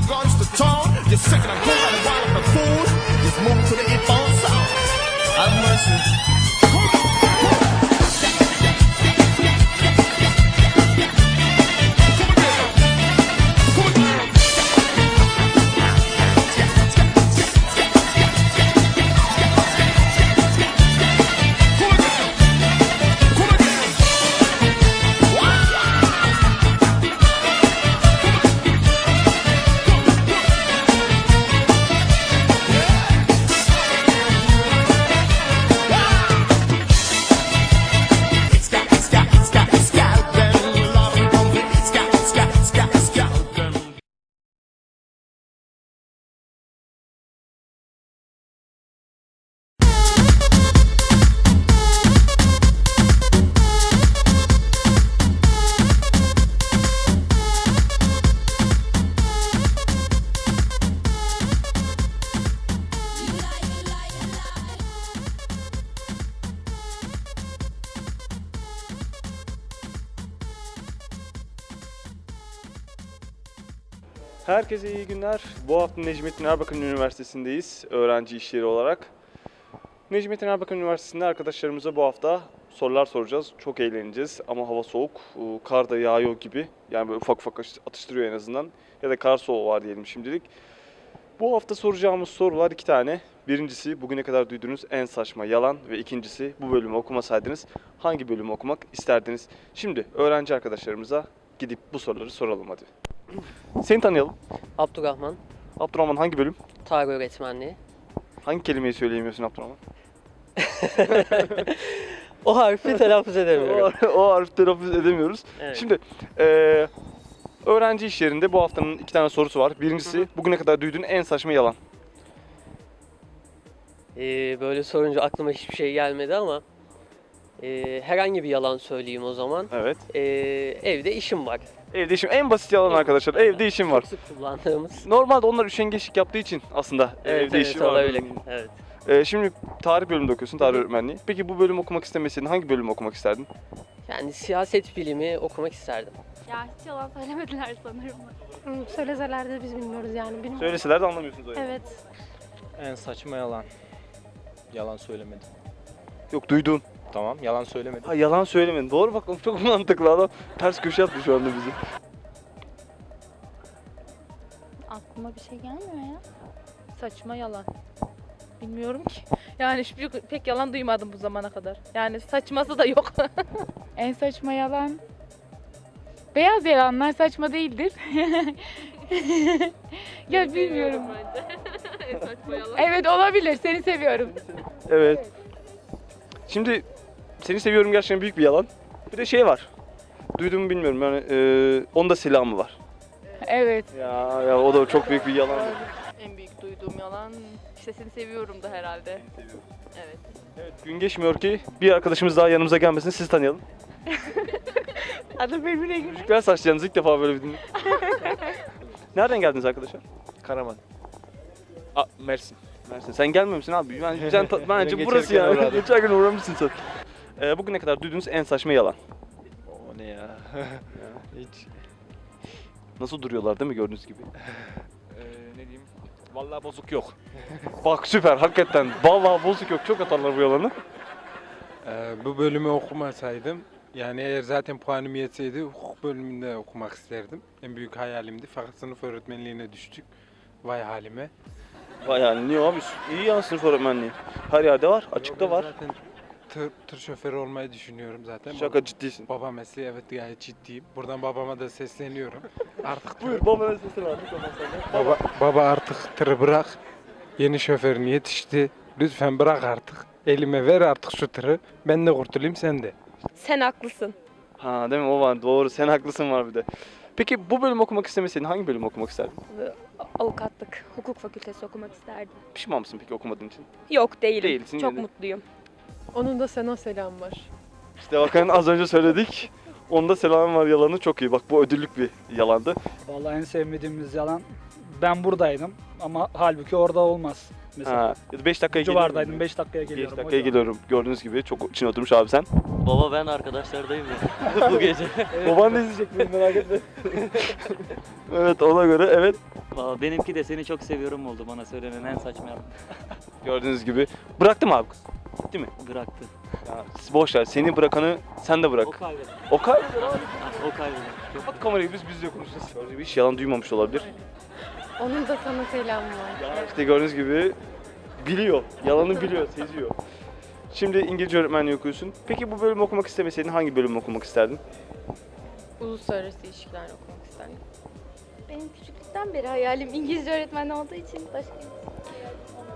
your guns to tone. You're sick and I'm cold and the food. Just move to the hop sound. Have mercy. Herkese iyi günler. Bu hafta Necmettin Erbakan Üniversitesi'ndeyiz öğrenci işleri olarak. Necmettin Erbakan Üniversitesi'nde arkadaşlarımıza bu hafta sorular soracağız. Çok eğleneceğiz ama hava soğuk, ıı, kar da yağıyor gibi. Yani böyle ufak ufak atış- atıştırıyor en azından. Ya da kar soğuğu var diyelim şimdilik. Bu hafta soracağımız sorular iki tane. Birincisi bugüne kadar duyduğunuz en saçma yalan ve ikincisi bu bölümü okumasaydınız hangi bölümü okumak isterdiniz? Şimdi öğrenci arkadaşlarımıza gidip bu soruları soralım hadi. Seni tanıyalım. Abdurrahman, Abdurrahman hangi bölüm? tarih öğretmenliği. Hangi kelimeyi söyleyemiyorsun Abdurrahman? O harfi telaffuz edemiyorum. o, o harf telaffuz edemiyoruz. Evet. Şimdi eee, öğrenci iş yerinde bu haftanın iki tane sorusu var. Birincisi bugüne kadar duyduğun en saçma yalan. Ee, böyle sorunca aklıma hiçbir şey gelmedi ama ee, herhangi bir yalan söyleyeyim o zaman. Evet. Ee, evde işim var. Evde işim en basit yalan arkadaşlar. Evde işim var. Çok sık kullandığımız. Normalde onlar üşengeçlik yaptığı için aslında Evet, evde evet, işi var. olabilir. Evet. Eee, şimdi tarih bölümünde okuyorsun, tarih öğretmenliği. Peki bu bölümü okumak istemeseydin hangi bölümü okumak isterdin? Yani siyaset bilimi okumak isterdim. Ya hiç yalan söylemediler sanırım. Hı, Söyleseler de biz bilmiyoruz yani. Bilmiyorum. Söyleseler de anlamıyorsunuz o yüzden. Evet. En saçma yalan. Yalan söylemedim. Yok duyduğun. Tamam, yalan söylemedim. Ha yalan söylemedin. Doğru bak çok mantıklı adam. Ters köşe attı şu anda bizi. Aklıma bir şey gelmiyor ya. Saçma yalan. Bilmiyorum ki. Yani hiçbir pek yalan duymadım bu zamana kadar. Yani saçması da yok. En saçma yalan. Beyaz yalanlar saçma değildir. ya bilmiyorum. saçma yalan. Evet olabilir. Seni seviyorum. Evet. Şimdi seni seviyorum gerçekten büyük bir yalan. Bir de şey var. Duyduğumu bilmiyorum yani e, onda silahı var. Evet. Ya ya o da çok büyük bir yalan. En büyük duyduğum yalan işte seni seviyorum da herhalde. Evet. Evet gün geçmiyor ki bir arkadaşımız daha yanımıza gelmesin sizi tanıyalım. Adı birbirine gibi. Müzikler saçlarınız ilk defa böyle bir dinle. Nereden geldiniz arkadaşlar? Karaman. A, Mersin. Mersin. Sen gelmiyor musun abi? Ben, sen bence Ben burası geçerken ya. uğradım. Geçerken uğramışsın sen. Ee, bugüne kadar duyduğunuz en saçma yalan. O ne ya? Hiç. Nasıl duruyorlar değil mi gördüğünüz gibi? Ee, ne diyeyim? Vallahi bozuk yok. Bak süper hakikaten. Vallahi bozuk yok. Çok atarlar bu yalanı. Ee, bu bölümü okumasaydım, yani eğer zaten puanım yetseydi hukuk bölümünde okumak isterdim. En büyük hayalimdi fakat sınıf öğretmenliğine düştük. Vay halime. Vay yani niye abi? İyi ya sınıf öğretmenliği. Her yerde var. Açıkta Ben var. Zaten tır, tır şoförü olmayı düşünüyorum zaten. Şaka ciddisin. Baba mesleği evet gayet ciddiyim. Buradan babama da sesleniyorum. Artık tır- Buyur baba sesini abi. baba, baba artık tırı bırak. Yeni şoförün yetişti. Lütfen bırak artık. Elime ver artık şu tırı. Ben de kurtulayım sen de. Sen haklısın. Ha değil mi o var doğru sen haklısın var bir de. Peki bu bölümü okumak istemeseydin hangi bölümü okumak isterdin? Avukatlık, hukuk fakültesi okumak isterdim. Pişman mısın peki okumadığın için? Yok değilim. Değilsin Çok yine de. mutluyum. Onun da sana selam var. İşte bakın az önce söyledik. Onda selam var yalanı çok iyi. Bak bu ödüllük bir yalandı. Vallahi en sevmediğimiz yalan ben buradaydım ama halbuki orada olmaz. Mesela Ha, ya da 5 dakikaya civardaydım geliyorum. 5 dakikaya 5 geliyorum. dakikaya hocam. geliyorum. Gördüğünüz gibi çok içine oturmuş abi sen. Baba ben arkadaşlardayım ya bu gece. Baban da izleyecek beni merak etme. evet ona göre evet. Benimki de seni çok seviyorum oldu bana söylenen en saçma yaptım. Gördüğünüz gibi. Bıraktım abi kız. Değil mi? Bıraktı. Ya boş ver. Seni bırakanı sen de bırak. O kaybeder. O kaybeder abi. O kaybeder. Kapat kamerayı biz bizle konuşacağız. Gördüğünüz gibi hiç yalan duymamış olabilir. Onun da sana selamı var. İşte gördüğünüz gibi biliyor. Yalanı biliyor, seziyor. Şimdi İngilizce öğretmenliği okuyorsun. Peki bu bölümü okumak istemeseydin hangi bölümü okumak isterdin? Uluslararası ilişkiler okumak isterdim. Benim küçüklükten beri hayalim İngilizce öğretmeni olduğu için başka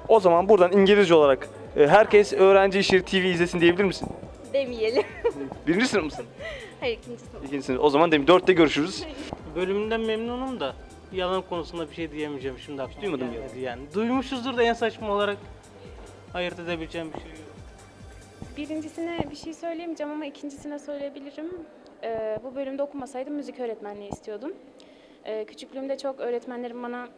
O zaman buradan İngilizce olarak herkes Öğrenci İşleri TV izlesin diyebilir misin? demeyelim. Birinci sınıf mısın? Hayır ikinci sınıf. İkinci sınıf. O zaman demin dörtte görüşürüz. Bölümünden memnunum da yalan konusunda bir şey diyemeyeceğim şimdi aklıma duymadın mı? gelmedi yani. Duymuşuzdur da en saçma olarak ayırt edebileceğim bir şey yok. Birincisine bir şey söyleyemeyeceğim ama ikincisine söyleyebilirim. Ee, bu bölümde okumasaydım müzik öğretmenliği istiyordum. Ee, küçüklüğümde çok öğretmenlerim bana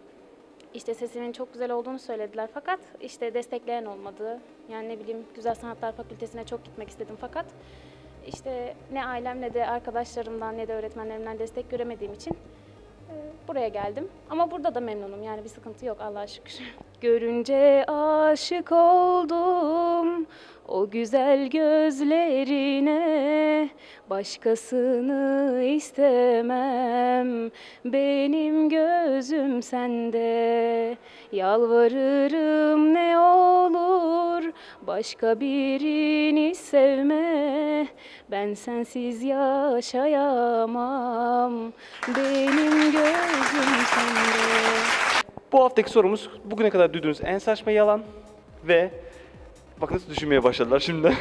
işte sesimin çok güzel olduğunu söylediler fakat işte destekleyen olmadı. Yani ne bileyim Güzel Sanatlar Fakültesine çok gitmek istedim fakat işte ne ailem ne de arkadaşlarımdan ne de öğretmenlerimden destek göremediğim için buraya geldim. Ama burada da memnunum. Yani bir sıkıntı yok Allah'a şükür. Görünce aşık oldum o güzel gözlerine. Başkasını istemem. Benim gözüm sende. Yalvarırım ne olur Başka birini sevme Ben sensiz yaşayamam Benim gözüm sende Bu haftaki sorumuz bugüne kadar duyduğunuz en saçma yalan ve bakın nasıl düşünmeye başladılar şimdi.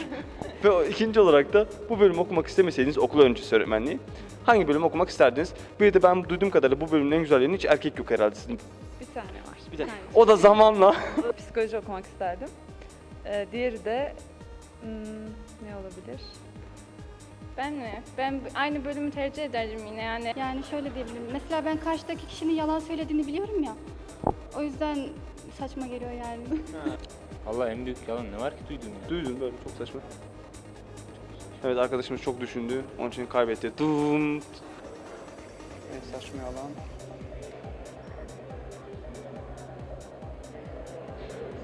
ve ikinci olarak da bu bölümü okumak istemeseydiniz okul öncesi öğretmenliği hangi bölümü okumak isterdiniz? Bir de ben duyduğum kadarıyla bu bölümün en güzel hiç erkek yok herhalde sizin. Bir tane var. Bir de o da zamanla Psikoloji okumak isterdim. Ee, diğeri de hmm, ne olabilir? Ben mi? Ben aynı bölümü tercih ederdim yine yani. Yani şöyle diyebilirim. Mesela ben karşıdaki kişinin yalan söylediğini biliyorum ya. O yüzden saçma geliyor yani. Valla en büyük yalan ne var ki duydun ya? duydun böyle çok saçma. Evet arkadaşımız çok düşündü. Onun için kaybetti. Dum. En saçma yalan.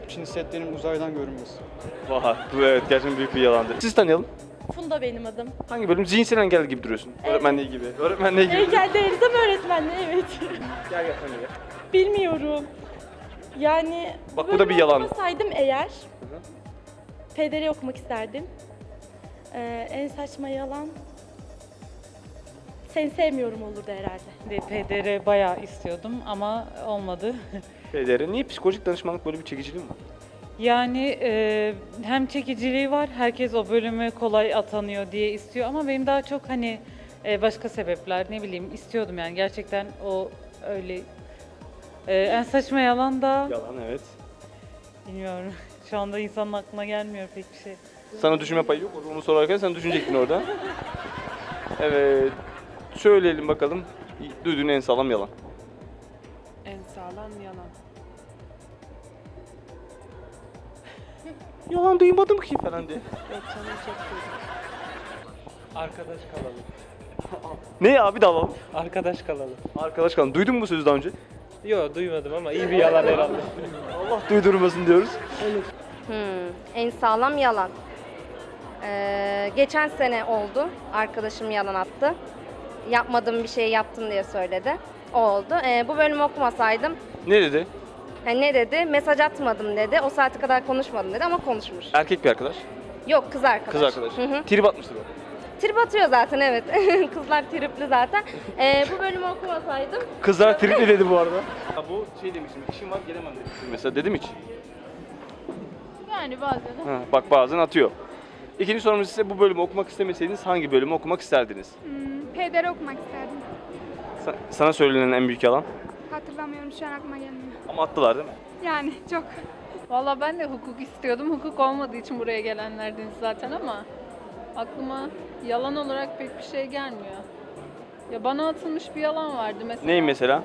Çin setlerinin uzaydan görünmesi. Bu evet gerçekten büyük bir yalandı. Siz tanıyalım. Funda benim adım. Hangi bölüm? Zihinsel engelli gibi duruyorsun. Öğretmenliği gibi. Öğretmenliği gibi. Engel değiliz ama öğretmenliği evet. Gel gel sen de gel. Bilmiyorum. Yani Bak bu da bir yalan. Okumasaydım eğer PDR okumak isterdim. Ee, en saçma yalan seni sevmiyorum olurdu herhalde. PDR bayağı istiyordum ama olmadı. PDR. Niye psikolojik danışmanlık böyle bir çekiciliği mi var? Yani e, hem çekiciliği var, herkes o bölümü kolay atanıyor diye istiyor ama benim daha çok hani e, başka sebepler ne bileyim istiyordum yani gerçekten o öyle E, en saçma yalan da Yalan evet. bilmiyorum. Şu anda insanın aklına gelmiyor pek bir şey. Sana düşünme payı yok. Onu sorarken sen düşünecektin orada. Evet. Söyleyelim bakalım. Duyduğun en sağlam yalan. En sağlam yalan. Yalan duymadım ki falan diye. Yok canım çok duydum. Arkadaş kalalım. Ne abi alalım. Arkadaş kalalım. Arkadaş kalın. Duydun mu bu sözü daha önce? Yok duymadım ama iyi bir yalan herhalde. Allah duydurmasın diyoruz. Hmm, en sağlam yalan. Ee, geçen sene oldu. Arkadaşım yalan attı. Yapmadığım bir şey yaptım diye söyledi. O oldu. Ee, bu bölümü okumasaydım Ne dedi? Hani ne dedi? Mesaj atmadım dedi. O saate kadar konuşmadım dedi ama konuşmuş. Erkek bir arkadaş. Yok kız arkadaş. Kız arkadaş. Hı hı. Trip atmıştır o. Trip atıyor zaten evet. Kızlar tripli zaten. Ee, bu bölümü okumasaydım Kızlar tripli dedi bu arada. Ya bu şey demiştim. işim var gelemem demiştim. Mesela dedim hiç. Yani bazen Ha, bak bazen atıyor. İkinci sorumuz ise bu bölümü okumak istemeseydiniz hangi bölümü okumak isterdiniz? PDR okumak isterdim. Sa- sana söylenen en büyük yalan. Hatırlamıyorum şu an aklıma gelmiyor. Ama attılar değil mi? Yani çok. Valla ben de hukuk istiyordum. Hukuk olmadığı için buraya gelenlerdiniz zaten ama aklıma yalan olarak pek bir şey gelmiyor. Ya bana atılmış bir yalan vardı mesela. Ney mesela?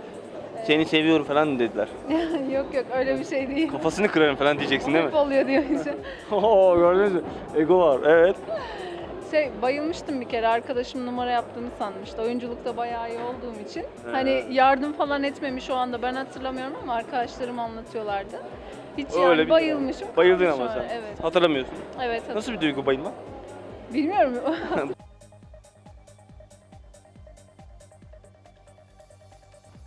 Seni seviyorum falan dediler. yok yok öyle bir şey değil. Kafasını kırarım falan diyeceksin değil mi? Hep oluyor diyor işte. Oo gördünüz mü? Ego var. Evet. Şey bayılmıştım bir kere arkadaşım numara yaptığını sanmıştı. Oyunculukta bayağı iyi olduğum için. Hani yardım falan etmemiş o anda ben hatırlamıyorum ama arkadaşlarım anlatıyorlardı. Hiç yani Öyle bir- bayılmışım. Bayıldın kalmış ama sen. Evet. Hatırlamıyorsun. Evet. Nasıl bir duygu bayılmak? Bilmiyorum.